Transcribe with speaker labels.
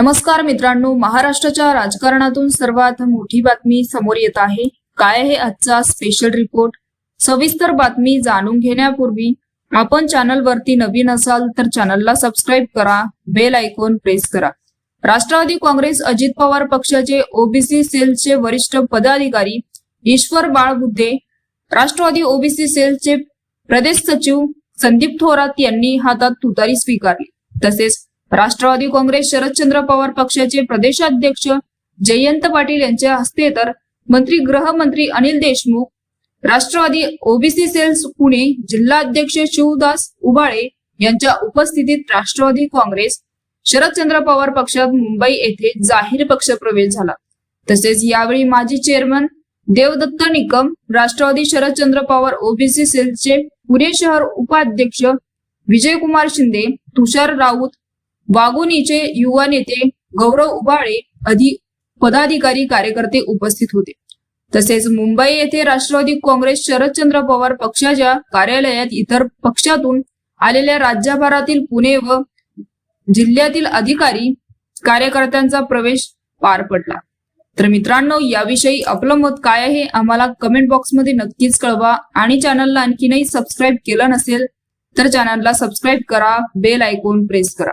Speaker 1: नमस्कार मित्रांनो महाराष्ट्राच्या राजकारणातून सर्वात मोठी बातमी समोर येत आहे. काय आहे आजचा स्पेशल रिपोर्ट सविस्तर बातमी जाणून घेण्यापूर्वी आपण चॅनलवरती नवीन असाल तर चॅनलला सबस्क्राईब करा बेल आयकॉन प्रेस करा. राष्ट्रवादी काँग्रेस अजित पवार पक्षाचे ओबीसी सेलचे वरिष्ठ पदाधिकारी ईश्वर बाळबुद्धे राष्ट्रवादी ओबीसी सेलचे प्रदेश सचिव संदीप थोरात यांनी हातात तुतारी स्वीकारली. तसेच राष्ट्रवादी काँग्रेस शरदचंद्र पवार पक्षाचे प्रदेशाध्यक्ष जयंत पाटील यांच्या हस्ते तर मंत्री गृहमंत्री अनिल देशमुख राष्ट्रवादी ओबीसी सेल्स पुणे जिल्हाध्यक्ष शिवदास उबाळे यांच्या उपस्थितीत राष्ट्रवादी काँग्रेस शरदचंद्र पवार पक्षात मुंबई येथे जाहीर पक्षप्रवेश झाला. तसेच यावेळी माजी चेअरमन देवदत्त निकम राष्ट्रवादी शरदचंद्र पवार ओबीसी सेलचे पुणे शहर उपाध्यक्ष विजयकुमार शिंदे तुषार राऊत वाघोनीचे युवा नेते गौरव उबाळे अधि पदाधिकारी कार्यकर्ते उपस्थित होते. तसेच मुंबई येथे राष्ट्रवादी काँग्रेस शरदचंद्र पवार पक्षाच्या कार्यालयात इतर पक्षातून आलेल्या राज्यभरातील पुणे व जिल्ह्यातील अधिकारी कार्यकर्त्यांचा प्रवेश पार पडला. तर मित्रांनो याविषयी आपलं मत काय आहे? आम्हाला कमेंट बॉक्समध्ये नक्कीच कळवा आणि चॅनलला आणखीनही सबस्क्राईब केलं नसेल तर चॅनलला सबस्क्राईब करा बेल आयकॉन प्रेस करा.